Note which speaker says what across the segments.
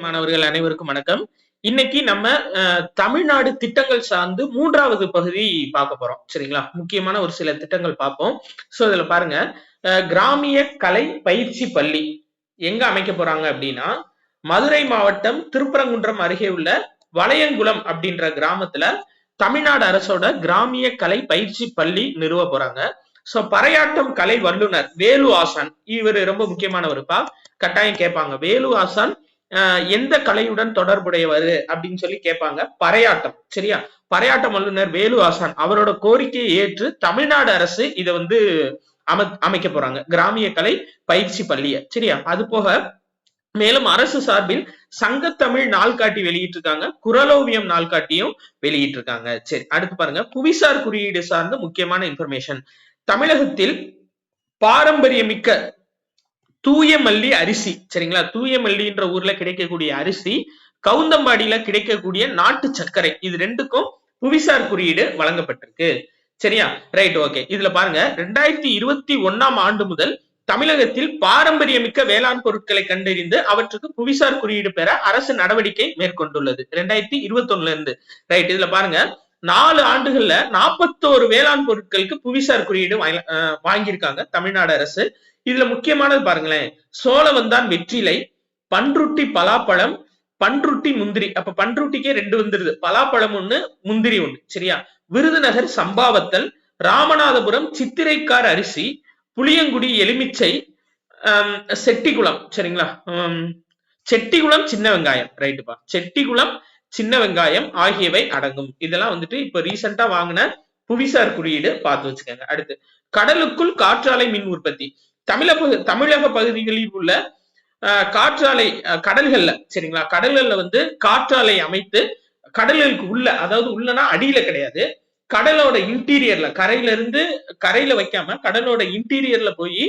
Speaker 1: மாணவர்கள் அனைவருக்கும் வணக்கம். இன்னைக்கு நம்ம தமிழ்நாடு திட்டங்கள் சார்ந்து மூன்றாவது பகுதி பார்க்க போறோம். சரிங்களா? முக்கியமான ஒரு சில திட்டங்கள் பார்ப்போம். சோ இதுல பாருங்க. கிராமிய கலை பயிற்சி பள்ளி எங்க அமைக்க போறாங்க அப்படின்னா மதுரை மாவட்டம் திருப்பரங்குன்றம் அருகே உள்ள வளையங்குளம் அப்படின்ற கிராமத்துல தமிழ்நாடு அரசோட கிராமிய கலை பயிற்சி பள்ளி நிறுவ போறாங்க. சோ பறையாட்டம் கலை வல்லுனர் வேலு ஆசான் இவர் ரொம்ப முக்கியமானவருப்பா. கட்டாயம் கேட்பாங்க. வேலு ஆசான் எந்த கலையுடன் தொடர்புடையவர் அப்படின்னு சொல்லி கேட்பாங்க. பறையாட்டம் சரியா? பறையாட்டம் வல்லுனர் வேலு ஆசான் அவரோட கோரிக்கையை ஏற்று தமிழ்நாடு அரசு இதை வந்து அம அமைக்க போறாங்க. கிராமிய கலை பயிற்சி பள்ளிய சரியா? அது போக மேலும் அரசு சார்பில் சங்கத்தமிழ் நாள்காட்டி வெளியிட்டிருக்காங்க. குரலோவியம் நாள்காட்டியும் வெளியிட்டிருக்காங்க. சரி அடுத்து பாருங்க. புவிசார் குறியீடு சார்ந்த முக்கியமான இன்ஃபர்மேஷன் தமிழகத்தில் பாரம்பரியமிக்க தூய மல்லி அரிசி. சரிங்களா? தூய மல்லின்ற ஊர்ல கிடைக்கக்கூடிய அரிசி கவுந்தம்பாடியில கிடைக்கக்கூடிய நாட்டு சர்க்கரை. இது ரெண்டுக்கும் புவிசார் குறியீடு வழங்கப்பட்டிருக்கு. சரியா? ரைட் ஓகே இதுல பாருங்க. ரெண்டாயிரத்தி இருபத்தி ஒன்னாம் ஆண்டு முதல் தமிழகத்தில் பாரம்பரியமிக்க வேளாண் பொருட்களை கண்டறிந்து அவற்றுக்கு புவிசார் குறியீடு பெற அரசு நடவடிக்கை மேற்கொண்டுள்ளது. ரெண்டாயிரத்தி இருபத்தி ஒண்ணுல இருந்து ரைட் இதுல பாருங்க. நாலு ஆண்டுகள்ல நாற்பத்தோரு வேளாண் பொருட்களுக்கு புவிசார் குறியீடு வாங்கியிருக்காங்க தமிழ்நாடு அரசு. இதுல முக்கியமானது பாருங்களேன். சோழவந்தான் வெற்றிலை பன்ருட்டி பலாப்பழம் பன்ருட்டி முந்திரி. அப்ப பன்ருட்டிக்கே ரெண்டு வந்துருது. பலாப்பழம் ஒண்ணு முந்திரி ஒண்ணு. சரியா? விருதுநகர் சம்பாவத்தல் ராமநாதபுரம் சித்திரைக்கார் அரிசி புளியங்குடி எலுமிச்சை செட்டிக்குளம் செட்டிகுளம். சரிங்களா? ஆம், செட்டிகுளம் சின்ன வெங்காயம். ரைட்டுப்பா செட்டிகுளம் சின்ன வெங்காயம் ஆகியவை அடங்கும். இதெல்லாம் வந்துட்டு இப்ப ரீசெண்டா வாங்கின புவிசார் குறியீடு பார்த்து வச்சுக்கோங்க. அடுத்து கடலுக்குள் காற்றாலை மின் உற்பத்தி. தமிழக தமிழக பகுதிகளில் உள்ள அஹ், காற்றாலை கடல்கள்ல சரிங்களா? கடல்கள்ல வந்து காற்றாலை அமைத்து கடல்களுக்கு உள்ள அதாவது உள்ளனா அடியில கிடையாது. கடலோட இன்டீரியர்ல கரையில இருந்து கரையில வைக்காம கடலோட இன்டீரியர்ல போய்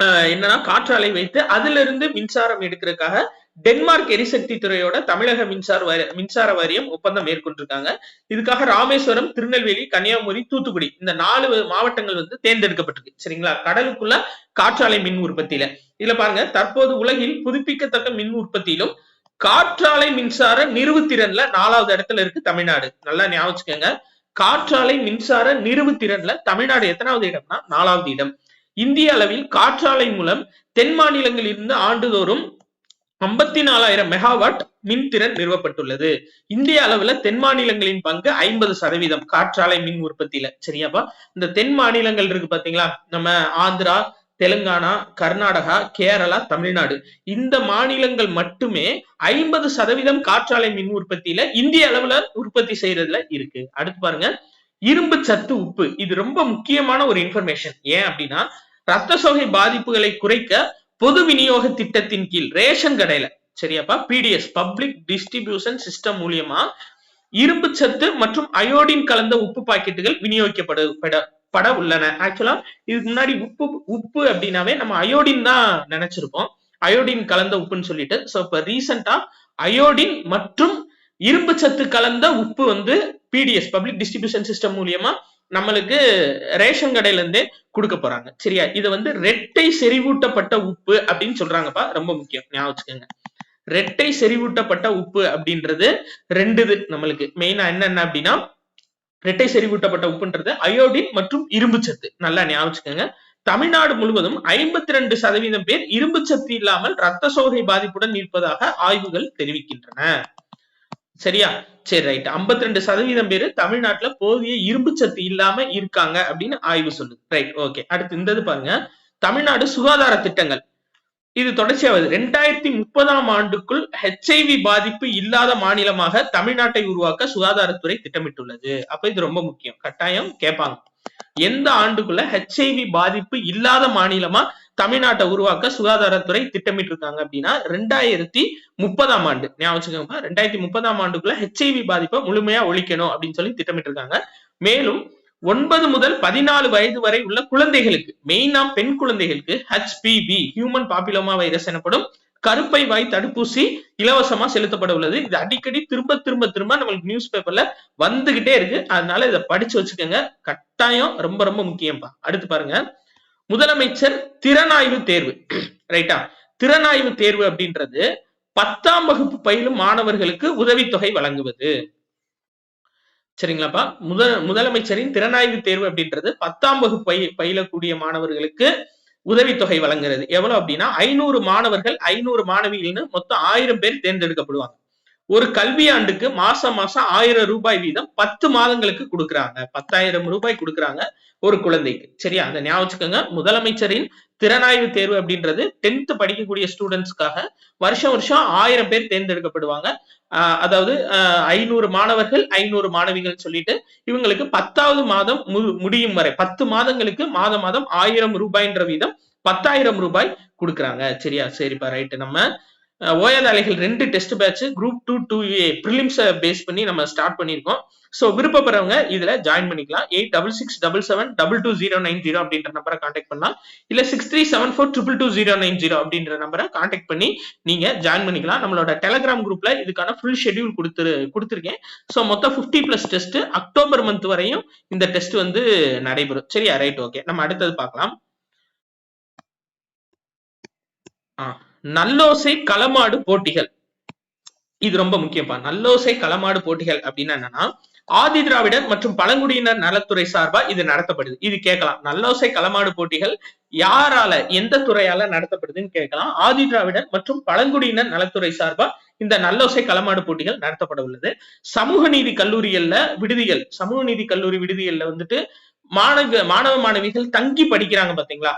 Speaker 1: அஹ், என்னன்னா காற்றாலை வைத்து அதுல இருந்து மின்சாரம் எடுக்கிறதுக்காக டென்மார்க் எரிசக்தி துறையோட தமிழக மின்சார வாரிய மின்சார வாரியம் ஒப்பந்தம் மேற்கொண்டிருக்காங்க. இதுக்காக ராமேஸ்வரம் திருநெல்வேலி கன்னியாகுமரி தூத்துக்குடி இந்த நாலு மாவட்டங்கள் வந்து தேர்ந்தெடுக்கப்பட்டிருக்கு. சரிங்களா? கடலுக்குள்ள காற்றாலை மின் உற்பத்தியில. இதுல பாருங்க தற்போது உலகில் புதுப்பிக்கத்தக்க மின் உற்பத்தியிலும் காற்றாலை மின்சார நிறுவுத்திறன்ல நாலாவது இடத்துல இருக்கு தமிழ்நாடு. நல்லா ஞாபகம் வச்சுக்கோங்க. காற்றாலை மின்சார நிறுவுத்திறன்ல தமிழ்நாடு எத்தனாவது இடம்னா நாலாவது இடம். இந்திய அளவில் காற்றாலை மூலம் தென் மாநிலங்களில் இருந்து ஆண்டுதோறும் ஐம்பத்தி நாலாயிரம் மெகாவாட் மின்திறன் நிறுவப்பட்டுள்ளது. இந்திய அளவுல தென் மாநிலங்களின் பங்கு ஐம்பது சதவீதம். காற்றாலை மின் உற்பத்தியில. சரியாப்பா? இந்த தென் மாநிலங்கள் இருக்கு பாத்தீங்களா? நம்ம ஆந்திரா தெலுங்கானா கர்நாடகா கேரளா தமிழ்நாடு. இந்த மாநிலங்கள் மட்டுமே ஐம்பது சதவீதம் காற்றாலை மின் உற்பத்தியில இந்திய அளவுல உற்பத்தி செய்யறதுல இருக்கு. அடுத்து பாருங்க. இரும்பு சத்து உப்பு. இது ரொம்ப முக்கியமான ஒரு இன்ஃபர்மேஷன் ஏன் அப்படின்னா ரத்த சோகை பாதிப்புகளை குறைக்க பொது விநியோக திட்டத்தின் கீழ் ரேஷன் கடையில சரியாப்பா? பிடிஎஸ் பப்ளிக் டிஸ்ட்ரிபியூஷன் சிஸ்டம் மூலியமா இரும்பு சத்து மற்றும் அயோடின் கலந்த உப்பு பாக்கெட்டுகள் விநியோகிக்கப்படு பட- பட உள்ளன. ஆக்சுவலா இதுக்கு முன்னாடி உப்பு உப்பு அப்படின்னாவே நம்ம அயோடின் தான் நினைச்சிருப்போம். அயோடின் கலந்த உப்புன்னு சொல்லிட்டு. சோ இப்ப ரீசெண்டா அயோடின் மற்றும் இரும்பு சத்து கலந்த உப்பு வந்து பிடிஎஸ் பப்ளிக் டிஸ்ட்ரிபியூஷன் சிஸ்டம் மூலியமா நம்மளுக்கு ரேஷன் கடையில இருந்து கொடுக்க போறாங்க. சரியா? இது வந்து ரெட்டை செறிவூட்டப்பட்ட உப்பு அப்படின்னு சொல்றாங்கப்பா. ரொம்ப முக்கியம். ஞாபகம் வச்சுக்கோங்க. ரெட்டை செறிவூட்டப்பட்ட உப்பு அப்படின்றது ரெண்டு இது நம்மளுக்கு. மெயினா என்னென்ன அப்படின்னா ரெட்டை செறிவூட்டப்பட்ட உப்புன்றது அயோடின் மற்றும் இரும்பு சத்து. நல்லா ஞாபகம் வச்சுக்கோங்க. தமிழ்நாடு முழுவதும் ஐம்பத்தி ரெண்டு சதவீதம் பேர் இரும்பு சத்து இல்லாமல் ரத்த சோகை பாதிப்புடன் இருப்பதாக ஆய்வுகள் தெரிவிக்கின்றன. சரியா? சரி ரைட் 52% ரெண்டு சதவீதம் பேர் தமிழ்நாட்டுல போதிய இரும்பு சத்து இல்லாம இருக்காங்க அப்படின்னு ஆய்வு சொல்லுது. ரைட் ஓகே அடுத்து இந்த பாருங்க. தமிழ்நாடு சுகாதார திட்டங்கள். இது தொடர்ச்சியாவது. ரெண்டாயிரத்தி முப்பதாம் ஆண்டுக்குள் ஹெச்ஐவி பாதிப்பு இல்லாத மாநிலமாக தமிழ்நாட்டை உருவாக்க சுகாதாரத்துறை திட்டமிட்டுள்ளது. அப்ப இது ரொம்ப முக்கியம். கட்டாயம் கேட்பாங்க. எந்த ஆண்டுக்குள்ள ஹெச்ஐவி பாதிப்பு இல்லாத மாநிலமா தமிழ்நாட்டை உருவாக்க சுகாதாரத்துறை திட்டமிட்டு இருக்காங்க அப்படின்னா ரெண்டாயிரத்தி முப்பதாம் ஆண்டு. ஞாபகம் வச்சுக்கோங்கப்பா ரெண்டாயிரத்தி முப்பதாம் ஆண்டுக்குள்ள ஹெச்ஐவி பாதிப்பை முழுமையா ஒழிக்கணும் அப்படின்னு சொல்லி திட்டமிட்டு இருக்காங்க மேலும் ஒன்பது முதல் பதினாலு வயது வரை உள்ள குழந்தைகளுக்கு மெயினா பெண் குழந்தைகளுக்கு ஹெச்பிவி ஹியூமன் பாப்பிலோமா வைரஸ் எனப்படும் கருப்பை வாய் தடுப்பூசி இலவசமா செலுத்தப்பட உள்ளது. இது அடிக்கடி திரும்ப திரும்ப திரும்ப நம்மளுக்கு நியூஸ் பேப்பர்ல வந்துகிட்டே இருக்கு. அதனால இதை படிச்சு வச்சுக்கோங்க. கட்டாயம் ரொம்ப ரொம்ப முக்கியம்ப்பா அடுத்து பாருங்க. முதலமைச்சர் திறனாய்வு தேர்வு. ரைட்டா திறனாய்வு தேர்வு அப்படின்றது பத்தாம் வகுப்பு பயிலும் மாணவர்களுக்கு உதவித்தொகை வழங்குவது. சரிங்களாப்பா? முதல் முதலமைச்சரின் திறனாய்வு தேர்வு அப்படின்றது பத்தாம் வகுப்பு பய பயிலக்கூடிய மாணவர்களுக்கு உதவித்தொகை வழங்குறது. எவ்வளவு அப்படின்னா ஐநூறு மாணவர்கள் ஐநூறு மாணவிகள்னு மொத்தம் ஆயிரம் பேர் தேர்ந்தெடுக்கப்படுவாங்க. ஒரு கல்வியாண்டுக்கு மாசம் மாசம் ஆயிரம் ரூபாய் வீதம் பத்து மாதங்களுக்கு கொடுக்குறாங்க. பத்தாயிரம் ரூபாய் கொடுக்குறாங்க ஒரு குழந்தைக்கு. சரியா? அதை ஞாபகம் வச்சுக்கோங்க. முதலமைச்சரின் திறனாய்வு தேர்வு அப்படின்றது டென்த் படிக்கக்கூடிய ஸ்டூடெண்ட்ஸ்க்காக வருஷம் வருஷம் ஆயிரம் பேர் தேர்ந்தெடுக்கப்படுவாங்க. ஆஹ் அதாவது ஐநூறு மாணவர்கள் ஐநூறு மாணவிகள் சொல்லிட்டு இவங்களுக்கு பத்தாவது மாதம் மு- முடியும் வரை பத்து மாதங்களுக்கு மாதம் மாதம் ஆயிரம் ரூபாய்ன்ற வீதம் பத்தாயிரம் ரூபாய் கொடுக்குறாங்க. சரியா? சரிப்பா ரைட் நம்ம அஹ், ஓயாத அலைகள் ரெண்டு test batch group two two A ப்ரிலிம்ஸை base பண்ணி நம்ம ஸ்டார்ட் பண்ணியிருக்கோம். ஸோ விருப்பப்படுறவங்க இதுல ஜாயின் பண்ணிக்கலாம். Eight double six double seven double two zero nine zero அப்படின்ற நம்பரை காண்டாக்ட் பண்ணலாம். இல்ல six three seven four triple two zero nine zero அப்படின்ற நம்பரை காண்டாக்ட் பண்ணி நீங்க ஜாயின் பண்ணிக்கலாம். நம்மளோட டெலகிராம் குரூப்ல இதுக்கான ஃபுல் ஷெட்யூல் கொடுத்து கொடுத்துருக்கேன். ஸோ மொத்தம் fifty plus test October month வரையும் இந்த டெஸ்ட் வந்து நடைபெறும். சரியா? ரைட் ஓகே நம்ம அடுத்தது பார்க்கலாம். ஆ, நல்லோசை களமாடு போட்டிகள். இது ரொம்ப முக்கியப்பா நல்லோசை களமாடு போட்டிகள் அப்படின்னா என்னன்னா ஆதி திராவிடர் மற்றும் பழங்குடியினர் நலத்துறை சார்பா இது நடத்தப்படுது. இது கேட்கலாம். நல்லோசை களமாடு போட்டிகள் யாரால எந்த துறையால நடத்தப்படுதுன்னு கேட்கலாம். ஆதி திராவிடர் மற்றும் பழங்குடியினர் நலத்துறை சார்பா இந்த நல்லோசை களமாடு போட்டிகள் நடத்தப்பட உள்ளது. சமூக நீதி கல்லூரிகள்ல விடுதிகள் சமூக நீதி கல்லூரி விடுதிகள்ல வந்துட்டு மாணவ மாணவ மாணவிகள் தங்கி படிக்கிறாங்க பாத்தீங்களா?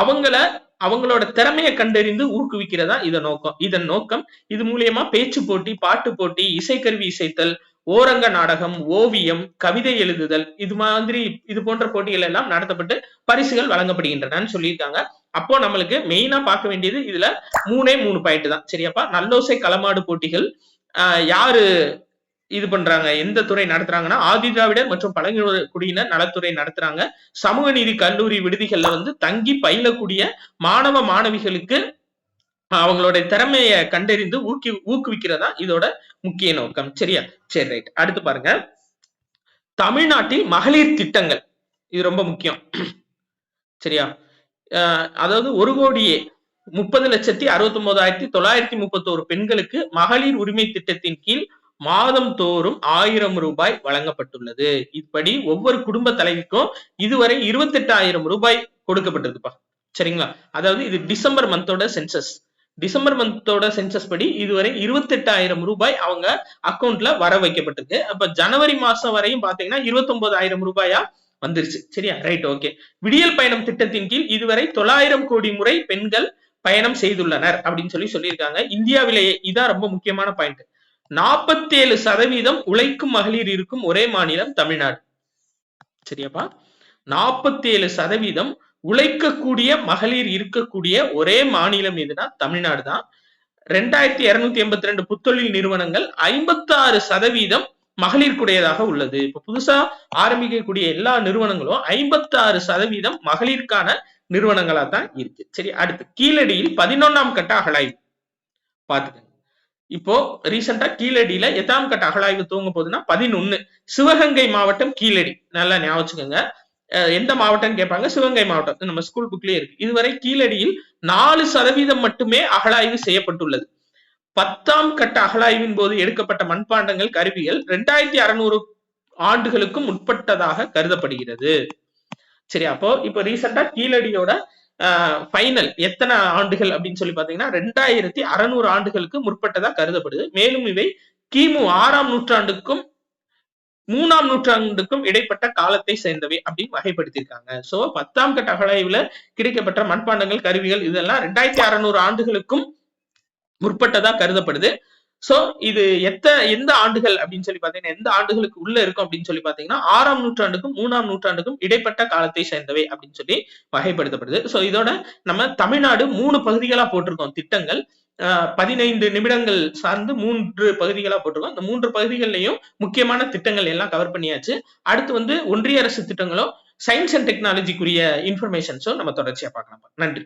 Speaker 1: அவங்கள அவங்களோட திறமையை கண்டறிந்து ஊக்குவிக்கிறதா இதன் நோக்கம். இதன் நோக்கம் இது மூலியமா பேச்சு போட்டி பாட்டு போட்டி இசைக்கருவி இசைத்தல் ஓரங்க நாடகம் ஓவியம் கவிதை எழுதுதல் இது மாதிரி இது போன்ற போட்டிகள் எல்லாம் நடத்தப்பட்டு பரிசுகள் வழங்கப்படுகின்றனன்னு சொல்லியிருக்காங்க. அப்போ நம்மளுக்கு மெயினா பார்க்க வேண்டியது இதுல மூணே மூணு பாயிண்ட் தான். சரியாப்பா? நல்லோசை களமாடு போட்டிகள் ஆஹ் யாரு இது பண்றாங்க. எந்த துறை நடத்துறாங்கன்னா ஆதி மற்றும் பழங்குடியினர் நலத்துறை நடத்துறாங்க. சமூக நீதி கல்லூரி விடுதிகள்ல வந்து தங்கி பயிலக்கூடிய மாணவ மாணவிகளுக்கு அவங்களுடைய திறமையை கண்டறிந்து ஊக்கி ஊக்குவிக்கிறதா இதோட முக்கிய நோக்கம். சரியா? சரி ரைட் அடுத்து பாருங்க. தமிழ்நாட்டில் மகளிர் திட்டங்கள். இது ரொம்ப முக்கியம். சரியா? அஹ் அதாவது ஒரு கோடியே முப்பது லட்சத்தி அறுபத்தி ஒன்பதாயிரத்தி தொள்ளாயிரத்தி முப்பத்தி ஒரு பெண்களுக்கு மகளிர் உரிமை திட்டத்தின் கீழ் மாதம் தோறும் ஆயிரம் ரூபாய் வழங்கப்பட்டுள்ளது. இப்படி ஒவ்வொரு குடும்ப தலைவிக்கும் இதுவரை இருபத்தெட்டாயிரம் ரூபாய் கொடுக்கப்பட்டிருக்குப்பா. சரிங்களா? அதாவது இது டிசம்பர் மந்தோட சென்சஸ். டிசம்பர் மந்தோட சென்சஸ் படி இதுவரை இருபத்தெட்டாயிரம் ரூபாய் அவங்க அக்கௌண்ட்ல வர வைக்கப்பட்டிருக்கு. அப்ப ஜனவரி மாசம் வரையும் பாத்தீங்கன்னா இருபத்தொன்பதாயிரம் ரூபாயா வந்துருச்சு. சரியா? ரைட் ஓகே விடியல் பயணம் திட்டத்தின் கீழ் இதுவரை தொள்ளாயிரம் கோடி முறை பெண்கள் பயணம் செய்துள்ளனர் அப்படின்னு சொல்லி சொல்லியிருக்காங்க. இந்தியாவிலேயே இதான் ரொம்ப முக்கியமான பாயிண்ட் நாற்பத்தி ஏழு சதவீதம் உழைக்கும் மகளிர் இருக்கும் ஒரே மாநிலம் தமிழ்நாடு. சரியாப்பா? நாற்பத்தி ஏழு சதவீதம் உழைக்கக்கூடிய மகளிர் இருக்கக்கூடிய ஒரே மாநிலம் எதுனா தமிழ்நாடு தான். ரெண்டாயிரத்தி இருநூத்தி எண்பத்தி ரெண்டு புத்தொழில் நிறுவனங்கள் ஐம்பத்தி ஆறு சதவீதம் மகளிருக்குடையதாக உள்ளது. இப்ப புதுசா ஆரம்பிக்கக்கூடிய எல்லா நிறுவனங்களும் ஐம்பத்தி ஆறு சதவீதம் மகளிருக்கான நிறுவனங்களா தான் இருக்கு. சரி அடுத்து கீழடியில் பதினொன்னாம் கட்ட அகழாய்வு. பாத்துக்கங்க இப்போ ரீசெண்டா கீழடியில எத்தாம் கட்ட அகழாய்வு தூங்க போகுதுன்னா பதினொன்னு. சிவகங்கை மாவட்டம் கீழடி. நல்லா ஞாபகம் வச்சுக்கோங்க. எந்த மாவட்டம்னு கேட்பாங்க? சிவகங்கை மாவட்டம். நம்ம ஸ்கூல் புக்லயே இருக்கு. இதுவரை கீழடியில் நாலு சதவீதம் மட்டுமே அகழாய்வு செய்யப்பட்டுள்ளது. பத்தாம் கட்ட அகழாய்வின் போது எடுக்கப்பட்ட மண்பாண்டங்கள் கருவிகள் ரெண்டாயிரத்தி அறுநூறு ஆண்டுகளுக்கும் உட்பட்டதாக கருதப்படுகிறது. சரி அப்போ இப்போ ரீசெண்டா கீழடியோட ஃபைனல் எத்தனை ஆண்டுகள் அப்படின்னு சொல்லி பாத்தீங்கன்னா ரெண்டாயிரத்தி அறுநூறு ஆண்டுகளுக்கு முற்பட்டதா கருதப்படுது. மேலும் இவை கிமு ஆறாம் நூற்றாண்டுக்கும் மூணாம் நூற்றாண்டுக்கும் இடைப்பட்ட காலத்தை சேர்ந்தவை அப்படின்னு வகைப்படுத்தியிருக்காங்க. சோ பத்தாம் கட்ட அகழாய்வுல கிடைக்கப்பட்ட மண்பாண்டங்கள் கருவிகள் இதெல்லாம் ரெண்டாயிரத்தி அறநூறு ஆண்டுகளுக்கும் முற்பட்டதா கருதப்படுது. சோ இது எத்த எந்த ஆண்டுகள் அப்படின்னு சொல்லி பாத்தீங்கன்னா எந்த ஆண்டுகளுக்கு உள்ள இருக்கும் அப்படின்னு சொல்லி பாத்தீங்கன்னா ஆறாம் நூற்றாண்டுக்கும் மூணாம் நூற்றாண்டுக்கும் இடைப்பட்ட காலத்தை சேர்ந்தவை அப்படின்னு சொல்லி வகைப்படுத்தப்படுது. சோ இதோட நம்ம தமிழ்நாடு மூணு பகுதிகளா போட்டிருக்கோம். திட்டங்கள் பதினைந்து நிமிடங்கள் சார்ந்து மூன்று பகுதிகளா போட்டிருக்கோம். இந்த மூன்று பகுதிகள்லயும் முக்கியமான திட்டங்கள் எல்லாம் கவர் பண்ணியாச்சு. அடுத்து வந்து ஒன்றிய அரசு திட்டங்களும் சயின்ஸ் அண்ட் டெக்னாலஜிக்குரிய இன்ஃபர்மேஷன்ஸும் நம்ம தொடர்ச்சியா பார்க்கலாம். நன்றி.